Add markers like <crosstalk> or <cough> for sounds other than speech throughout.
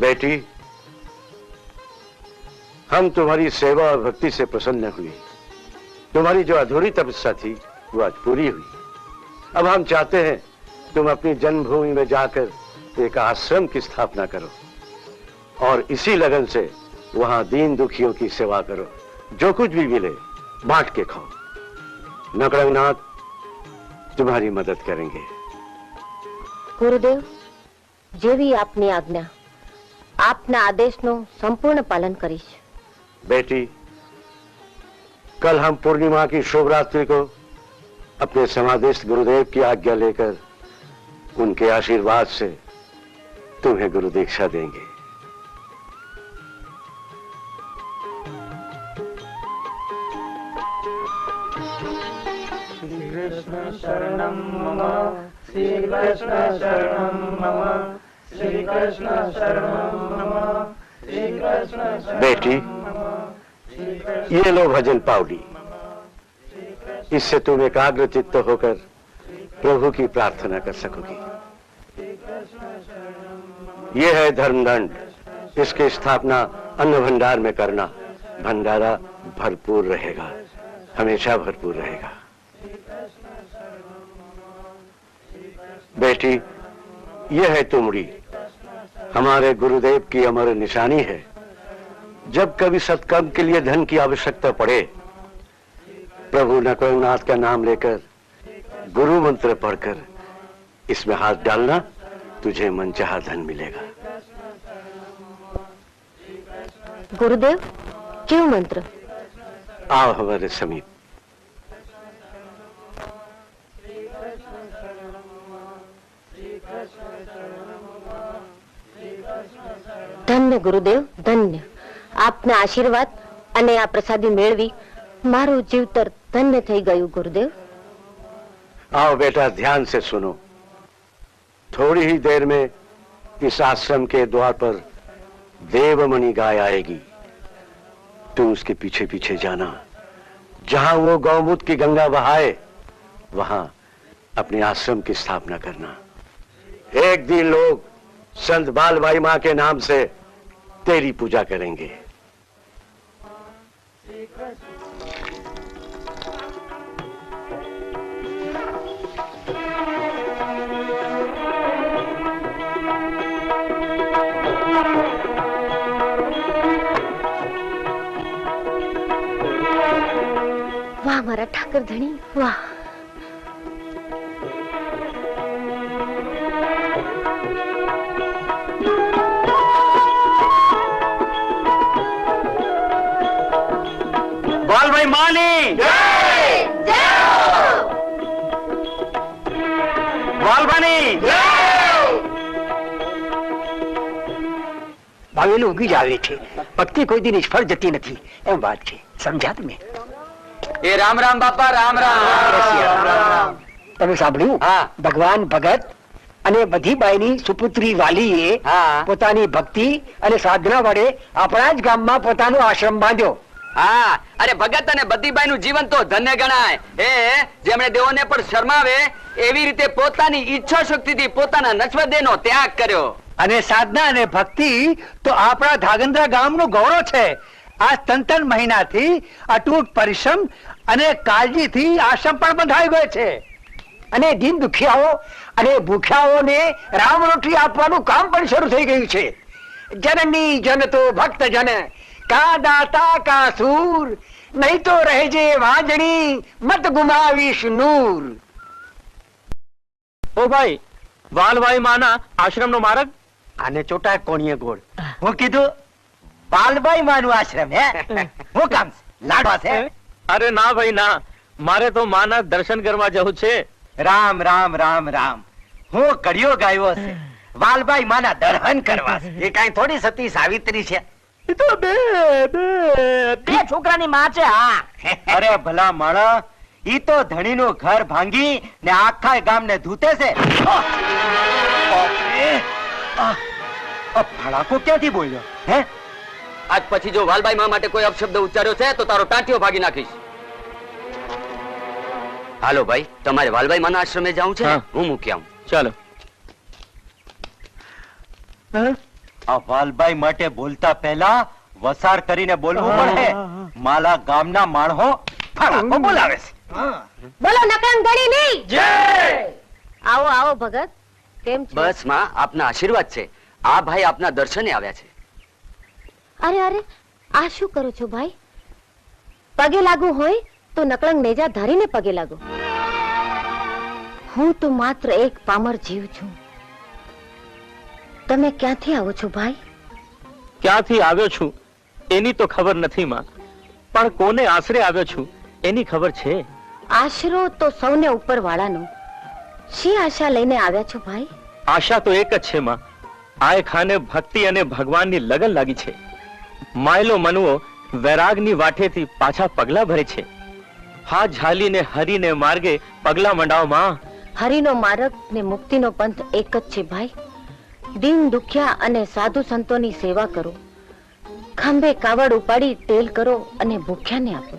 बेटी, हम तुम्हारी सेवा और भक्ति से प्रसन्न हुए। तुम्हारी जो अधूरी तपस्या थी, वो आज पूरी हुई। अब हम चाहते हैं तुम अपनी जन्मभूमि में जाकर एक आश्रम की स्थापना करो और इसी लगन से वहाँ दीन दुखियों की सेवा करो। जो कुछ भी मिले, बांट के खाओ। नकड़नाथ तुम्हारी मदद करेंगे। गुरुदेव जो भी आपने आज्ञा। આપના આદેશનું સંપૂર્ણ પાલન કરીશ बेटी कल हम पूर्णिमा की शुभ रात्रि को अपने समादेश गुरुदेव की आज्ञा लेकर उनके आशीर्वाद से तुम्हें गुरु दीक्षा देंगे श्रीकृष्ण शरणं मम श्रीकृष्ण शरणं मम श्रीकृष्ण शरणं मम श्रीकृष्ण शरणं बेटी ये लो भजन पावली। इससे तुम एकाग्र चित्त होकर प्रभु की प्रार्थना कर सकोगी। ये है धर्मदंड। इसकी स्थापना अन्न भंडार में करना भंडारा भरपूर रहेगा। हमेशा भरपूर रहेगा। बेटी यह है तुमड़ी। हमारे गुरुदेव की अमर निशानी है। जब कभी सत्कर्म के लिए धन की आवश्यकता पड़े प्रभु नकुलनाथ का नाम लेकर गुरु मंत्र पढ़कर इसमें हाथ डालना तुझे मनचाहा धन मिलेगा। गुरुदेव क्यों मंत्र? आओ हमारे समीप। ધન્ય ગુરુદેવ ધન્ય આપના આશીર્વાદ અને આ પ્રસાદી મેળવી મારું જીવતર ધન્ય થઈ ગયું ગુરુદેવ आओ बेटा ध्यान से सुनो थोड़ी ही देर में इस आश्रम के द्वार पर देवमणि गाय आएगी तुम उसके पीछे पीछे जाना जहां वो गौमूत्र की गंगा बहाए वहां अपने आश्रम की स्थापना करना एक दिन लोग संत बालबाई मां के नाम से तेरी पूजा करेंगे। वाह हमारा ठाकर धनी वाह। ભાવેલું ઉગી જ આવે છે. ભક્તિ કોઈ દી નિષ્ફળ જતી નથી. એમ વાત છે. સમજ્યા તમે? એ રામ રામ બાપા રામ રામ. તમે સાંભળ્યું? ભગવાન ભગત અને બધી બાઈની સુપુત્રી વાલીએ. પોતાની ભક્તિ અને સાધના વડે આપણા જ ગામમાં પોતાનો આશ્રમ બાંધ્યો. હા. અરે ભગત અને બધીબાઈ નું જીવન તો ધન્ય ગણાય. એ જેમણે દેવોને પણ શરમાવે એવી રીતે પોતાની ઈચ્છા શક્તિથી પોતાના નશ્વદેહનો ત્યાગ કર્યો. અને સાધના અને ભક્તિ તો આપણા ધાગંદ્રા ગામનું ગૌરવ છે. આ ત્રણ મહિનાથી અટૂટ પરિશ્રમ અને કાળજીથી આશ્રમ પણ બંધાઈ ગયો છે. અને દીન દુખિયાઓ અને ભૂખ્યાઓને રામ રોટલી આપવાનું કામ પણ શરૂ થઈ ગયું છે. જનની જન તો ભક્ત જન કા દાતા, કા સૂર, નહીં તો રહેજે વાંજણી, મત ગુમાવીશ નૂર. ઓ ભાઈ વાલભાઈ માના આશ્રમનો માર્ગ? આને ચોટા કોણીએ ગોળ. હું. કીધું બાલભાઈ માનું આશ્રમ હે? હું કામ લાડવા છે? અરે ના ભાઈ ના. મારે તો માના દર્શન કરવા જવું છે. રામ રામ રામ રામ. હું કડિયો ગાયો છે. વાલભાઈ માના દર્શન કરવા એ કાંઈ થોડી સતી સાવિત્રી છે. એ તો બે બે બે છોકરાની માં છે હા. અરે ભલા માણા ઈ તો ધણીનું ઘર ભાંગી ને આખા ગામને ધૂતે છે! આ ક્યાંથી બોલ્યો? હે? આજ પછી જો વાલભાઈ મા માટે કોઈ અપશબ્દ ઉચ્ચાર્યો છે તો તારો ટાંટિયો ભાગી નાખીશ. હાલો ભાઈ તમારે વાલભાઈ માના આશ્રમે જવું છે હા. હું મૂકી આવું. ચાલો. આ વાલભાઈ માટે બોલતા પહેલા વસાર કરીને બોલવું પડે. માલા ગામના માણહો ફરાકો બોલાવે છે. બોલો નકળંગ ધણી નહીં. આવો આવો ભગત. કેમ છો? બસમાં આપના આશીર્વાદ છે. આ ભાઈ આપના દર્શને આવ્યા છે. અરે અરે આ શું કરો છો ભાઈ? પગે લાગુ હોય તો નકળંગ નેજા ધરીને પગે લાગો. હું તો માત્ર એક પામર જીવ છું. તમે ક્યાંથી આવો છો ભાઈ? ક્યાંથી આવ્યો છું? એની તો ખબર નથી માં. પણ કોને આશરે આવ્યો છું એની ખબર છે? આશરો તો સૌને ઉપર વાળાનો શી આશા લઈને આવ્યા છો ભાઈ? આશા તો એક જ છે માં. આય ખાને ભક્તિ અને ભગવાનની લગન લાગી છે. માયલો મનવો વૈરાગની વાટેથી પાછા પગલા ભરે છે. હાથ ઝાલીને હરીને માર્ગે પગલા મંડાવમાં. માં હરિનો માર્ગ ને મુક્તિનો પંથ એક જ છે ભાઈ. દીન દુખ્યા અને સાધુ સંતોની સેવા કરો. ખંભે કાવડ ઉપાડી તેલ કરો અને ભૂખ્યાને આપો.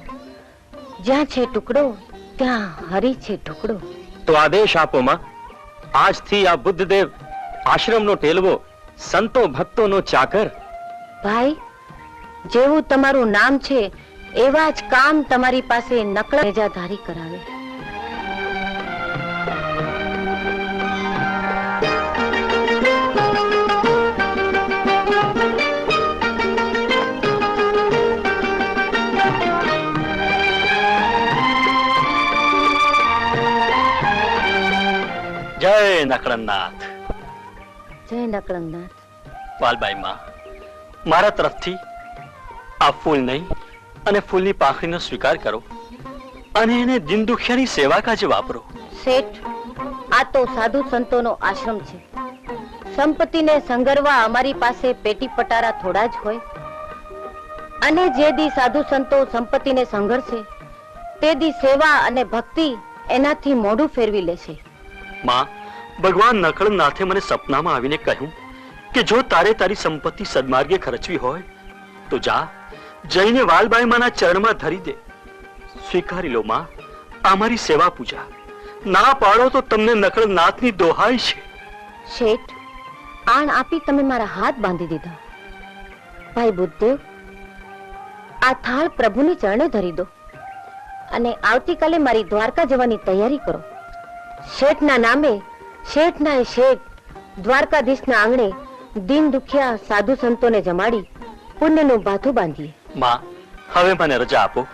જ્યાં છે ટુકડો ત્યાં હરી છે ટુકડો તો આદેશ આપો માં આજથી આ બુદ્ધદેવ આશ્રમનો ટેલવો સંતો ભક્તોનો ચાકર. ભાઈ જેવું તમારું નામ છે એવા જ કામ તમારી પાસે નકળ નેજાધારી કરાવે. જય નકળનાથ જય નકળંગનાથ વાલબાઈ માં મારા તરફથી આ ફૂલ નહીં અને ફૂલની પાંખડીનો સ્વીકાર કરો અને એને દિન દુખિયાની સેવા કાજે વાપરો. શેઠ આ તો સાધુ સંતોનો આશ્રમ છે. સંપત્તિને સંગરવા અમારી પાસે પેટી પટારા થોડા જ હોય. અને જે દી સાધુ સંતો સંપત્તિને સંઘરશે તે દી સેવા અને ભક્તિ એનાથી મોઢું ફેરવી લેશે. માં ભગવાન નકળનાથે મને સપનામાં આવીને કહ્યું કે જો તારે તારી સંપત્તિ સદમાર્ગે ખર્ચવી હોય, તો જા, જઈને વાલબાઈ માના ચરણમાં ધરી દે. સ્વીકારી લો માં અમારી સેવા પૂજા. ના પાડો તો તમને નકળનાથની દોહાઈ છે. શેઠ, આણ આપી તમે મારા હાથ બાંધી દીધા. ભાઈ બુદ્ધદેવ, આ થાળ પ્રભુની ચરણે ધરી દો અને આવતીકાલે મારી દ્વારકા જવાની તૈયારી કરો. શેઠના નામે શેઠના ના શેઠ દ્વારકાધીશના આંગણે દિન દુખિયા સાધુ સંતોને જમાડી પુણ્યનું ભાથું બાંધીએ. માં હવે મને રજા આપો.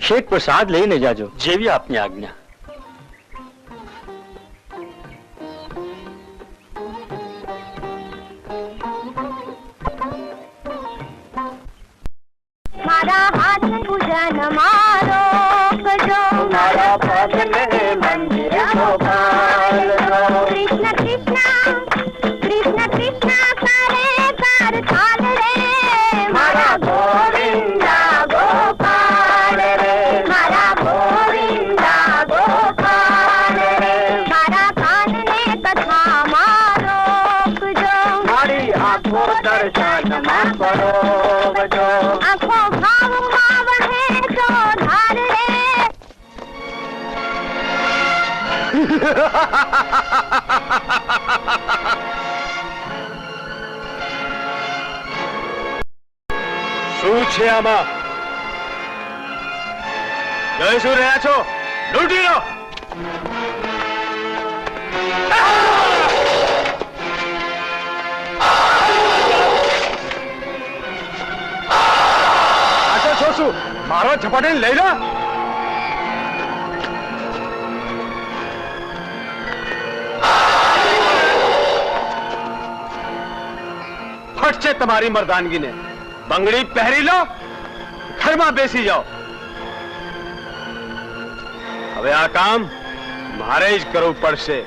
શેઠ પ્રસાદ લઈને જાજો. જેવી આપની આજ્ઞા. મારા હાથ પૂજન મારો કજો મારા પગને now. છે આમાં. જય શું રહ્યા છો? લૂંટી લો મારો ઝપાટીને લઈ લો. ફટશે તમારી મર્દાનગીને. બંગડી પહેરી લો, ઘરમાં બેસી જાઓ. હવે આ કામ મારે જ કરવું પડશે.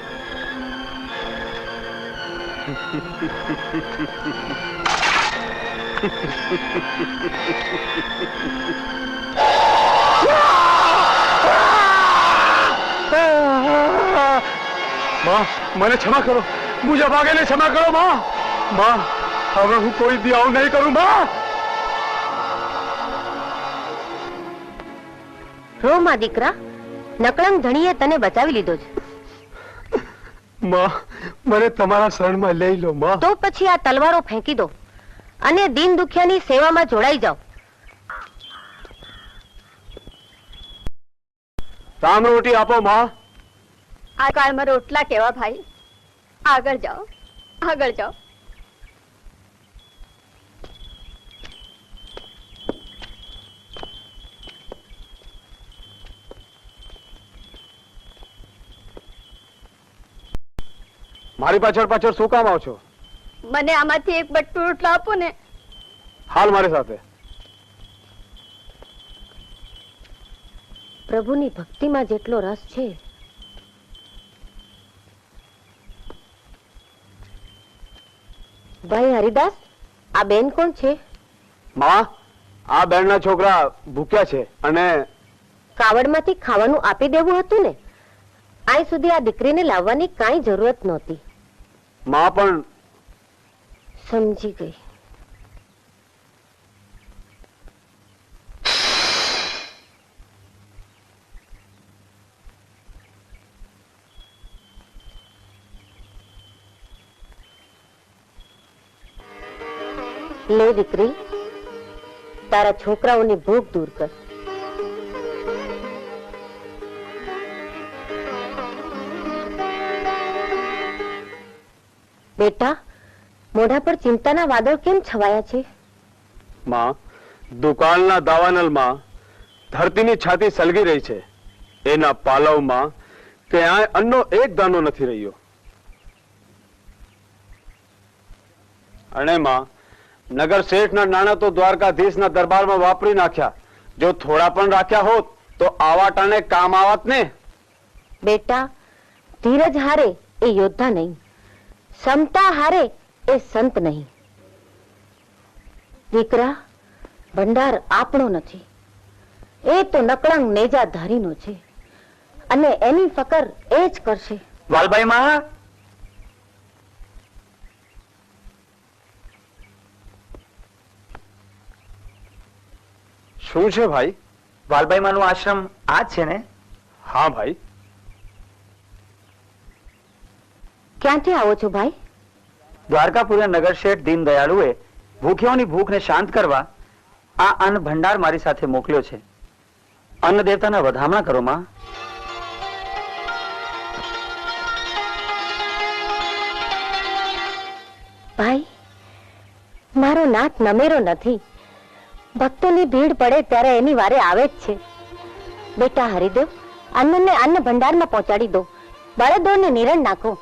માં, મને ક્ષમા કરો. મુજબ આગેને ક્ષમા કરો, માં. માં, હવે હું કોઈ દી આવું નહીં કરું, માં. રો માં દીકરા નકળંગ ધણીએ તને બચાવી લીધો છે. માં મને તમારા શરણમાં લઈ લો માં. તો પછી આ તલવારો ફેંકી દો અને દીન દુખિયાની સેવામાં જોડાઈ જાઓ. રામ રોટી આપો માં. આ કાળમાં રોટલા કેવા ભાઈ? આગળ જાઓ આગળ જાઓ. મારી પાછળ પાછળ શું કામ આવો છો? મને આમાંથી એક બટ્ટુ રોટલો આપો ને. હાલ મારી સાથે. પ્રભુની ભક્તિમાં જેટલો રસ છે. ભાઈ હરિદાસ આ બેન કોણ છે? માં આ બેનના છોકરા ભૂખ્યા છે અને કાવડમાંથી ખાવાનું આપી દેવું હતું ને? આય સુધી આ દીકરીને લાવવાની કાંઈ જરૂરત નહોતી. માં પણ સમજી ગઈ. લે દીકરી તારા છોકરાઓની ભૂખ દૂર કર. મોઢા પર ચિંતાના વાદળ કેમ છવાયા છે? માં દુકાળના દાવાનલમાં ધરતીની છાતી સલગી રહી છે. એના પાલવમાં ક્યાંય અન્નનો એક દાણો નથી રહ્યો. અને માં નગર શેઠના નાણાં તો દ્વારકાધીશના દરબારમાં વાપરી નાખ્યા. જો થોડા પણ રાખ્યા હોત તો આવા ટાણે કામ આવત ને. બેટા ધીરજ હારે એ યોદ્ધા નહીં. સમતા હારે એ સંત નહીં. દીકરા ભંડાર આપણો નથી. એ તો નકળંગ નેજા ધારીનો છે. અને એની ફકર એ જ કરશે. વાલભાઈ માં? શું છે ભાઈ? વાલભાઈ માં નું આશ્રમ આ છે ને? હા ભાઈ. ક્યાંથી આવો છો ભાઈ? દ્વારકાપુરના નગર શેઠ દીન દયાળુએ ભૂખ્યાઓની ભૂખને શાંત કરવા આ અન્ન ભંડાર મારી સાથે મોકલ્યો છે. અન્ન દેવતાના વધામણા કરો, માં. ભાઈ, મારો નાથ નમેરો નથી. ભક્તોની ભીડ પડે ત્યારે એની વારે આવે જ છે. બેટા હરિદેવ, અન્નને અન્ન ભંડારમાં પહોંચાડી દો. બળદોને નિરણ નાખો.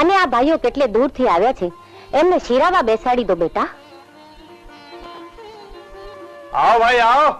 અને આ ભાઈઓ કેટલે દૂરથી આવ્યા છે. એમને શિરાવા બેસાડી દો બેટા. આવો ભાઈ આવો.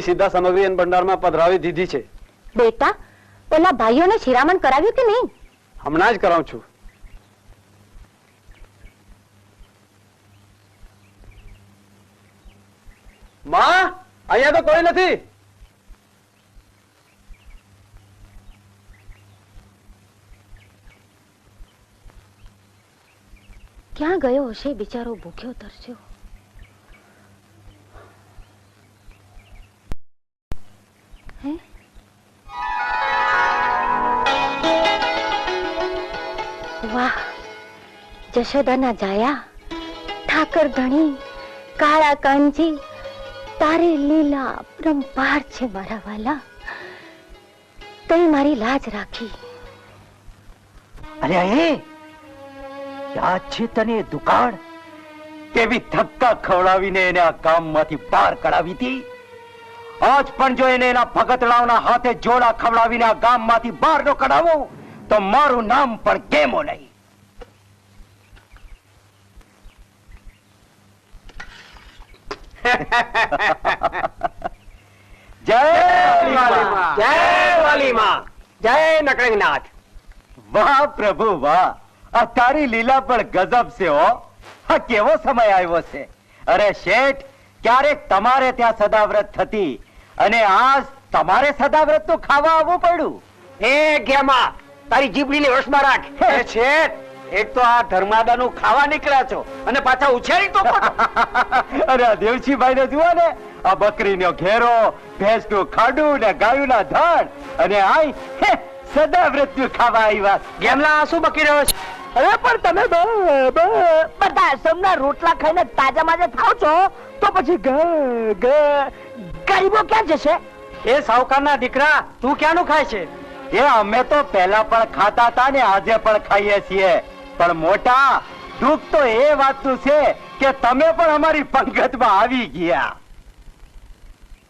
બધી સીધા સામગ્રી એન ભંડારમાં પધરાવી દીધી છે. બેટા પેલા ભાઈઓને શિરામણ કરાવ્યું કે નહીં? હમણાં જ કરાવું છું. માં અહીંયા તો કોઈ નથી. ક્યાં ગયો હશે બિચારો ભૂખ્યો તરસ્યો? જશોદાના જાયા, ઠાકર ધણી, કાળા કાનજી, તારી લીલા પરંપાર છે મારા વાલા. તે મારી લાજ રાખી. અરે એ યાદ છે તને દુકાળ? કેવી ધક્કા ખવડાવીને એને આ ગામમાંથી બહાર કઢાવી હતી? આજ પણ જો એને એના ભગતડાઓના હાથે જોડા ખવડાવીને આ ગામમાંથી બહાર નો કઢાવો, તો મારું નામ પણ કેમો નહીં? <laughs> જય જય વાલીમાં. જય નકળંગનાથ વાહ પ્રભુ વાહ. આ તારી લીલા પણ ગજબ છે હો. આ કેવો સમય આવ્યો છે? અરે શેઠ ક્યારેક તમારે ત્યાં સદાવ્રત થતી અને આજ તમારે સદાવ્રતનું ખાવા આવવું પડ્યું. એ ગેમા તારી જીભડીને હોશમાં રાખ. શેઠ એક તો આ ધર્માદાનું ખાવા નીકળ્યા છો અને પાછા ઉછેરી તો <laughs> અરે આ દેવજીભાઈ ને જુઓ ને આ બકરીનો ઘેરો ભેંસનું ખાડું ને ગાયુંના ધણ અને આઈ સદા મૃત્યુ ખાવા આવ્યા ગેમલા શું બકી રહ્યો છે? અરે પણ તમે બધા આશ્રમના રોટલા ખાઈને તાજા માજા થાવ છો? તો પછી ગ- ગ- ગરીબો ક્યાં જશે? એ સાવકારના દીકરા તું ક્યાંનું ખાય છે? એ અમે તો પહેલા પણ ખાતા હતા ને આજે પણ ખાઈએ છીએ. પણ મોટા દુઃખ તો એ વાતનું છે કે તમે પણ અમારી પંગતમાં આવી ગયા.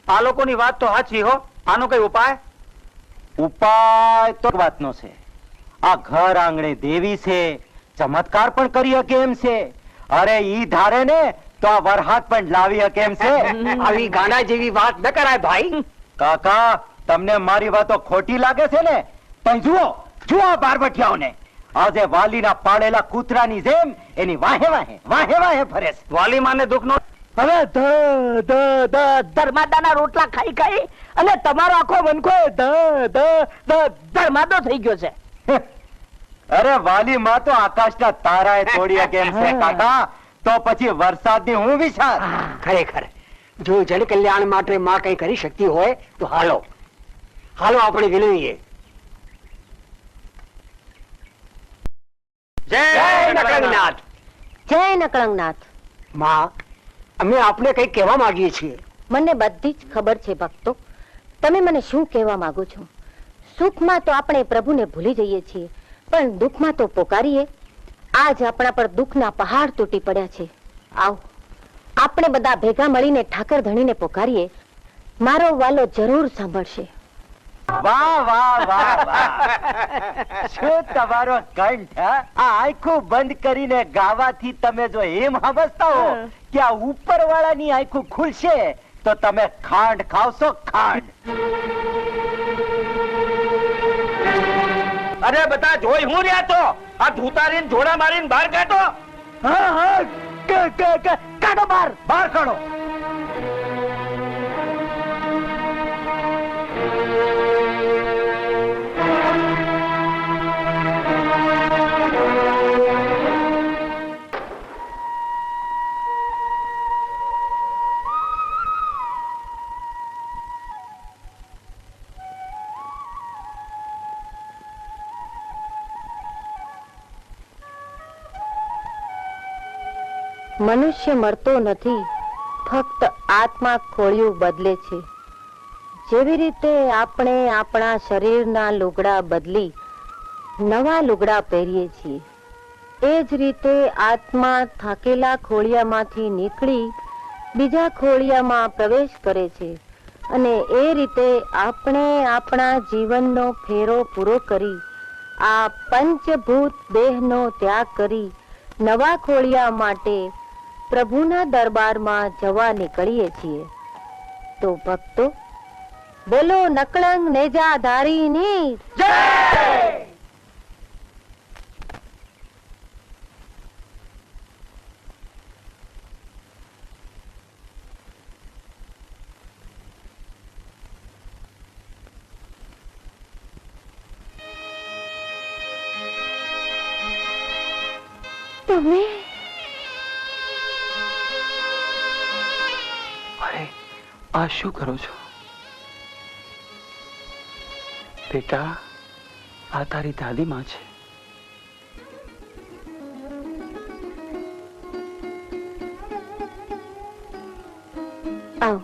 આ લોકોની વાત તો સાચી હો. આનો કઈ ઉપાય? ઉપાય તો વાતનો છે. આ ઘર આંગણે દેવી છે ચમત્કાર પણ કરી શકે એમ છે. અરે ઈ ધારે ને તો આ વરહાદ પણ લાવી શકે એમ છે. <laughs> આવી ગાના જેવી વાત ન કરાય ભાઈ. કાકા તમને મારી વાતો ખોટી લાગે છે ને? પણ જુઓ જુઓ આ બારબટિયાઓને આજે વાલીના પાળેલા કૂતરાની જેમ એની વાહે વાહે વાહે વાહે ફરે છે. વાલી માને દુઃખ નો હવે ધ ધ ધ ધર્માદાના રોટલા ખાઈ ખાઈ અને તમારો આખો મનખો ધ ધ ધ ધર્માદો થઈ ગયો છે. અરે વાલી માં તો આકાશના તારાએ તોડી કેમ છે કાકા? તો પછી વરસાદની હું વિચાર? ખરેખર. જો જન કલ્યાણ માટે માં કઈ કરી શકતી હોય તો હાલો. હાલો આપણે વિનવીએ. જય નકળંગનાથ. જય નકળંગનાથ. માં અમે આપને કઈ કહેવા માંગીએ છીએ? મને બધી જ ખબર છે ભક્તો. તમે મને શું કહેવા માંગો છો? સુખમાં તો આપણે પ્રભુને ભૂલી જઈએ છીએ પણ દુઃખમાં તો પોકારીએ. આજ આપણા પર દુઃખના પહાડ તૂટી પડ્યા છે. આવો આપણે બધા ભેગા મળીને ઠાકર ધણીને પોકારીએ. મારો વાલો જરૂર સાંભળશે. વાહ વાહ વાહ વાહ. શું તમારો કંઠ આ આંખો બંધ કરીને ગાવાથી તમે જો એમ સમજતા હો કે આ ઉપર વાળાની આંખો ખુલશે તો તમે ખાંડ ખાવશો ખાંડ. અરે બધા જોઈ હું રહ્યા તો આ ધૂતારીને જોડા મારીને બહાર કાઢો. હા હા ક- ક- ક- કાઢો બહાર. બહાર કાઢો. મનુષ્ય મળતો નથી, ફક્ત આત્મા ખોળિયું બદલે છે. જેવી રીતે આપણે આપણા શરીરના લુગડા બદલી નવા લુગડા પહેરીએ છીએ, એ જ રીતે આત્મા થાકેલા ખોળિયામાંથી નીકળી બીજા ખોળિયામાં પ્રવેશ કરે છે અને એ રીતે આપણે આપણા જીવનનો ફેરો પૂરો કરી, આ પંચભૂત દેહનો ત્યાગ કરી નવા ખોળિયા માટે પ્રભુના દરબારમાં જવા નીકળીએ છીએ. તો ભક્તો બોલો નકળંગ નેજાધારીની તમે આ શું કરો છો? બેટા આ તારી દાદી માં છે. આવો.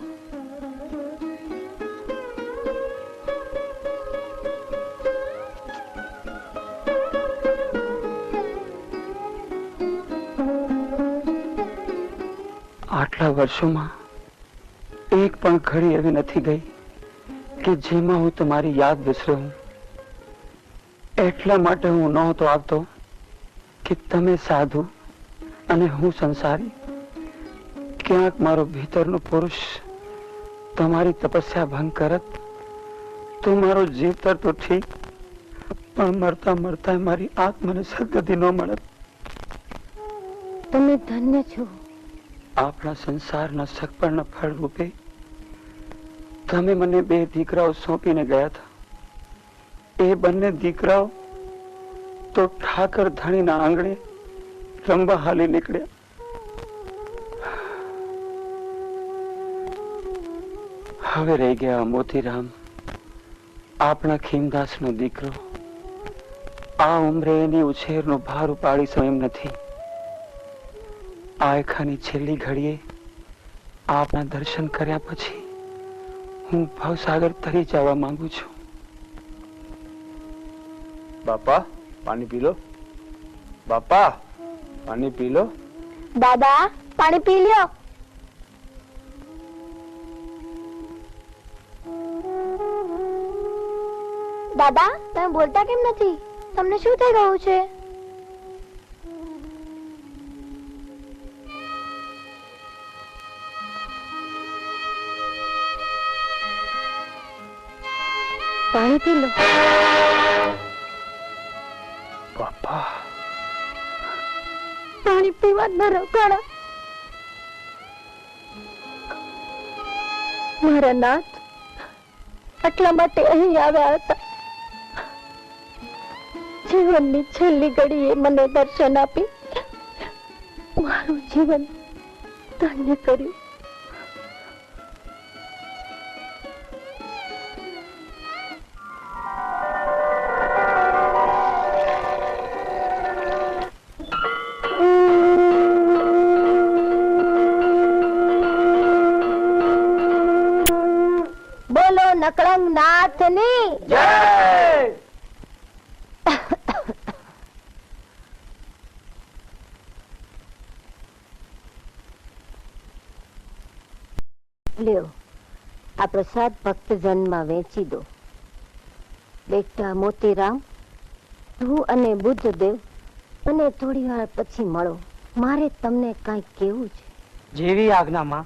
આટલા વર્ષોમાં પણ ઘડી એવી નથી ગઈ કે જેમાં હું તમારી યાદ વિસરું એટલા માટે હું નહોતો આવતો કે તમે સાધુ અને હું સંસારી. ક્યાંક મારો ભીતરનો પુરુષ તમારી તપસ્યા ભંગ કરત તો મારો જીવતર તો ઠીક પણ મરતા મરતા મારી આત્માને મને સદગતિ ન મળત. તમે ધન્ય છો. આપણા સંસારના સગપણના ફળ રૂપે તમે મને બે દીકરાઓ સોંપીને ગયા હતા. એ બંને દીકરાઓ તો ઠાકર ધણીના આંગણે રમવા હાલી નીકળ્યા. હવે રહી ગયા મોતીરામ, આપણા ખીમદાસનો દીકરો. આ ઉંમરે એની ઉછેરનો ભાર ઉપાડી એમ નથી. આયખાની છેલ્લી ઘડીએ આપના દર્શન કર્યા પછી હું ભાવસાગર તરી જવા માંગુ છું. બાપા પાણી પી લો. બાપા પાણી પી લો. દાદા પાણી પી લ્યો. દાદા તમે બોલતા કેમ નથી? તમને શું થઈ ગયું છે? પાણી પી લો. બાપા. પાણી પીવા ન રોકાણા. મારા નાથ આટલા માટે અહીં આવ્યા હતા. જીવનની છેલ્લી ઘડીએ મને દર્શન આપી. મારું જીવન ધન્ય કર્યું. આ પ્રસાદ ભક્તજનમાં વેચી દો. બેટા મોતીરામ તું અને બુદ્ધદેવ મને થોડી વાર પછી મળો. મારે તમને કઈ કેવું છે. જેવી આજ્ઞામાં.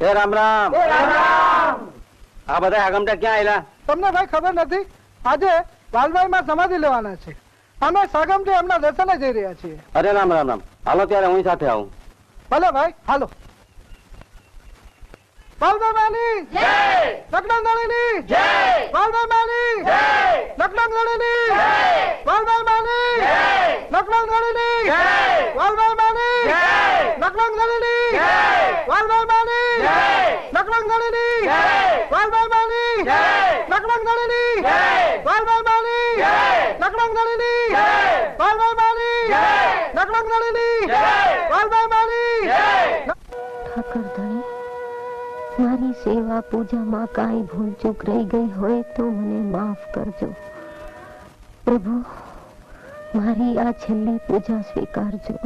એ રામ રામ. આ બધા આગમટા ક્યાં આવેલા તમને ભાઈ ખબર નથી? આજે વાલભાઈ માં સમાધિ લેવાના છે. અમે સાગમથી એમના દર્શને જઈ રહ્યા છીએ. અરે રામ રામ રામ. હાલો ત્યારે હું સાથે આવું. ભલે ભાઈ હાલો. વાલભાઈ માની જય! લગ્ન દળીની જય! વાલભાઈ માની જય! લગ્ન દળીની જય! વાલભાઈ માની જય! લગ્ન દળીની જય! વાલભાઈ માની જય! લગ્ન દળીની જય! વાલભાઈ માની જય! લગ્ન દળીની જય! લાલભાઈ માની લખનઉ નળીની લાલભાઈ માની લખનઉ નળીની લાલભાઈ જય! લખનઉ નળીની લાલભાઈ જય! ઠાકર ધણી મારી સેવા પૂજામાં કાંઈ ભૂલચૂક રહી ગઈ હોય તો મને માફ કરજો. પ્રભુ મારી આ છેલ્લી પૂજા સ્વીકારજો.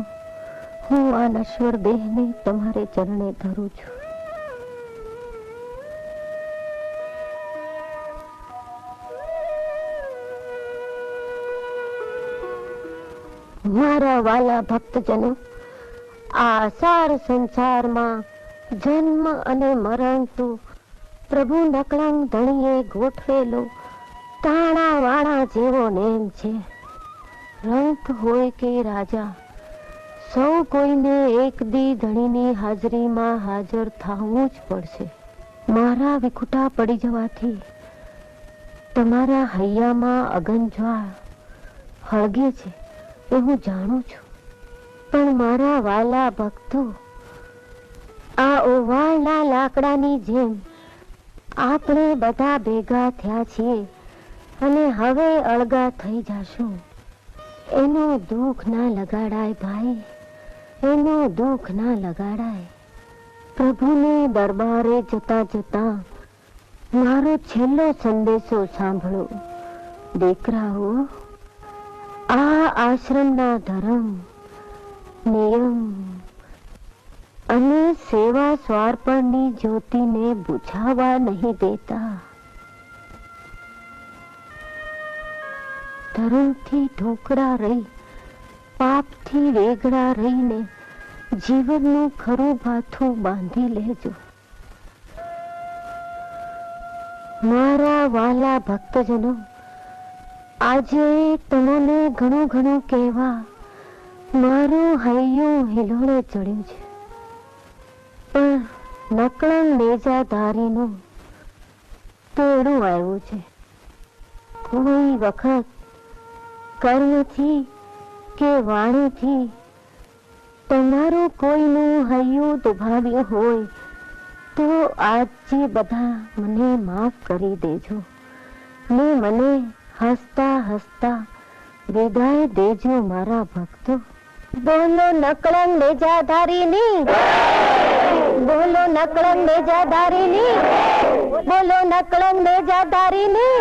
હું આ નશ્વર દેહને તમારે ચરણે ધરું છું. મારા વાલા ભક્તજનો, આ સાર સંસારમાં જન્મ અને મરણ તો પ્રભુ નકળંગ ધણીએ ગોઠવેલો તાણા વાણા જેવો નેમ છે. રંક હોય કે રાજા, સૌ કોઈને એક દી ધણીની હાજરીમાં હાજર થવું જ પડશે. મારા વિખુટા પડી જવાથી તમારા હૈયામાં અગનજ્વાળ હળગે છે. એ હું જાણું છું. પણ મારા વાલા ભક્તો, આ ઓવાળના લાકડાની જેમ આપણે બધા ભેગા થયા છીએ અને હવે અળગા થઈ જાશું. એનું દુઃખ ના લગાડાય ભાઈ, એનું દુઃખ ના લગાડાય. પ્રભુને દરબારે જતા જતા મારો છેલ્લો સંદેશો સાંભળો. દીકરાઓ આ આશ્રમના ધર્મ નિયમ અને સેવા સ્વાર્પણની જ્યોતિને બુઝાવા નહીં દેતા ધર્મથી ઢોકળા રહી પાપથી વેગળા રહીને જીવનનું ખરું ભાથું બાંધી લેજો મારા વાલા ભક્તજનો આજે તમને ઘણું ઘણું કહેવા, મારું હૈયું હિલોળે ચડ્યું છે. પણ નકળંગ નેજાધારીનું તોડું આવ્યું છે. કોઈ વખત કર્મથી કે વાણીથી તમારું કોઈનું હૈયું દુભાવ્યું હોય, તો આજે બધા મને માફ કરી દેજો. ને મને હસતા હસતા વિદાય દેજો મારા ભક્તો. બોલો નકળંગ નેજાધારીની બોલો નકળંગ નેજાધારીની બોલો નકળંગ નેજાધારીની